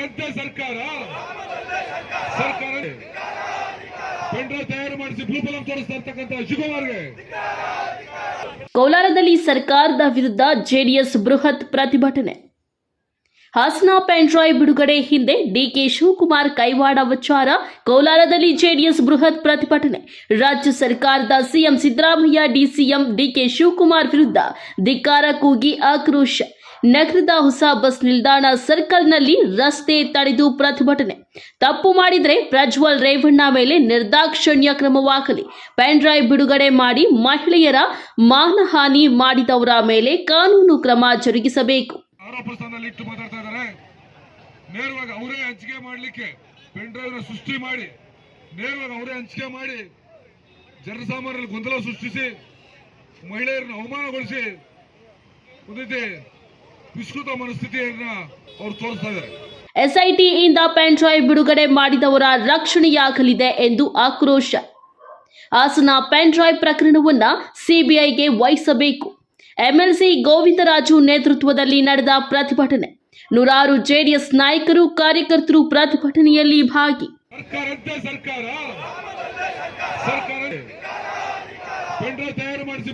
ಸರ್ಕಾರದ್ದೇ ಸರ್ಕಾರ. ಸರ್ಕಾರ ಪೆಂಡ್ರೈವ್ ತಯಾರು ಮಾಡಿಸಿ ಬ್ಲೂ ತೋರಿಸ್ತಾ ಇರ್ತಕ್ಕಂಥ ಶಿವಕುಮಾರ್ಗೆ. ಕೋಲಾರದಲ್ಲಿ ಸರ್ಕಾರದ ವಿರುದ್ಧ ಜೆಡಿಎಸ್ ಬೃಹತ್ ಪ್ರತಿಭಟನೆ. ಹಾಸನ ಪೆಂಡ್ರಾಯ್ ಬಿಡುಗಡೆ ಹಿಂದೆ ಡಿಕೆ ಶಿವಕುಮಾರ್ ಕೈವಾಡ ವಿಚಾರ, ಕೋಲಾರದಲ್ಲಿ ಜೆಡಿಎಸ್ ಬೃಹತ್ ಪ್ರತಿಭಟನೆ. ರಾಜ್ಯ ಸರ್ಕಾರದ CM Siddaramaiah, DCM DK Shivakumar ವಿರುದ್ಧ ಧಿಕ್ಕಾರ ಕೂಗಿ ಆಕ್ರೋಶ. ನಗರದ ಹೊಸ ಬಸ್ ನಿಲ್ದಾಣ ಸರ್ಕಲ್ನಲ್ಲಿ ರಸ್ತೆ ತಡೆದು ಪ್ರತಿಭಟನೆ. ತಪ್ಪು ಮಾಡಿದರೆ ಪ್ರಜ್ವಲ್ ರೇವಣ್ಣ ಮೇಲೆ ನಿರ್ದಾಕ್ಷಣ್ಯ ಕ್ರಮವಾಗಲಿ. ಪೆನ್ಡ್ರೈವ್ ಬಿಡುಗಡೆ ಮಾಡಿ ಮಹಿಳೆಯರ ಮಾನಹಾನಿ ಮಾಡಿದವರ ಮೇಲೆ ಕಾನೂನು ಕ್ರಮ ಜರುಗಿಸಬೇಕು. ನೇರವಾಗಿ ಅವರೇ ಸೃಷ್ಟಿ ಮಾಡಿ, ನೇರವಾಗಿ ಅವರೇ ಮಾಡಿ ಜನಸಾಮಾನ್ಯರಲ್ಲಿ ಗೊಂದಲ ಸೃಷ್ಟಿಸಿ, ಮಹಿಳೆಯರನ್ನು ಅವಮಾನಗೊಳಿಸಿ ಒಂದು ರೀತಿ ವಿಸ್ತೃತ ಮನಸ್ಥಿತಿಯನ್ನ ಅವರು ತೋರಿಸ್ತಾ ಇದ್ದಾರೆ ಎಸ್ಐಟಿಯಿಂದ ಪೆನ್ಡ್ರೈವ್ ಬಿಡುಗಡೆ ಮಾಡಿದವರ ರಕ್ಷಣೆಯಾಗಲಿದೆ ಎಂದು ಆಕ್ರೋಶ. ಹಾಸನ ಪೆನ್ಡ್ರೈವ್ ಪ್ರಕರಣವನ್ನ ಸಿಬಿಐಗೆ ವಹಿಸಬೇಕು. ಎಂಎಲ್ಸಿ ಗೋವಿಂದರಾಜು ನೇತೃತ್ವದಲ್ಲಿ ನಡೆದ ಪ್ರತಿಭಟನೆ. ನೂರಾರು ಜೆಡಿಎಸ್ ನಾಯಕರು ಕಾರ್ಯಕರ್ತರು ಪ್ರತಿಭಟನೆಯಲ್ಲಿ ಭಾಗಿ. ತಯಾರು ಮಾಡಿಸಿ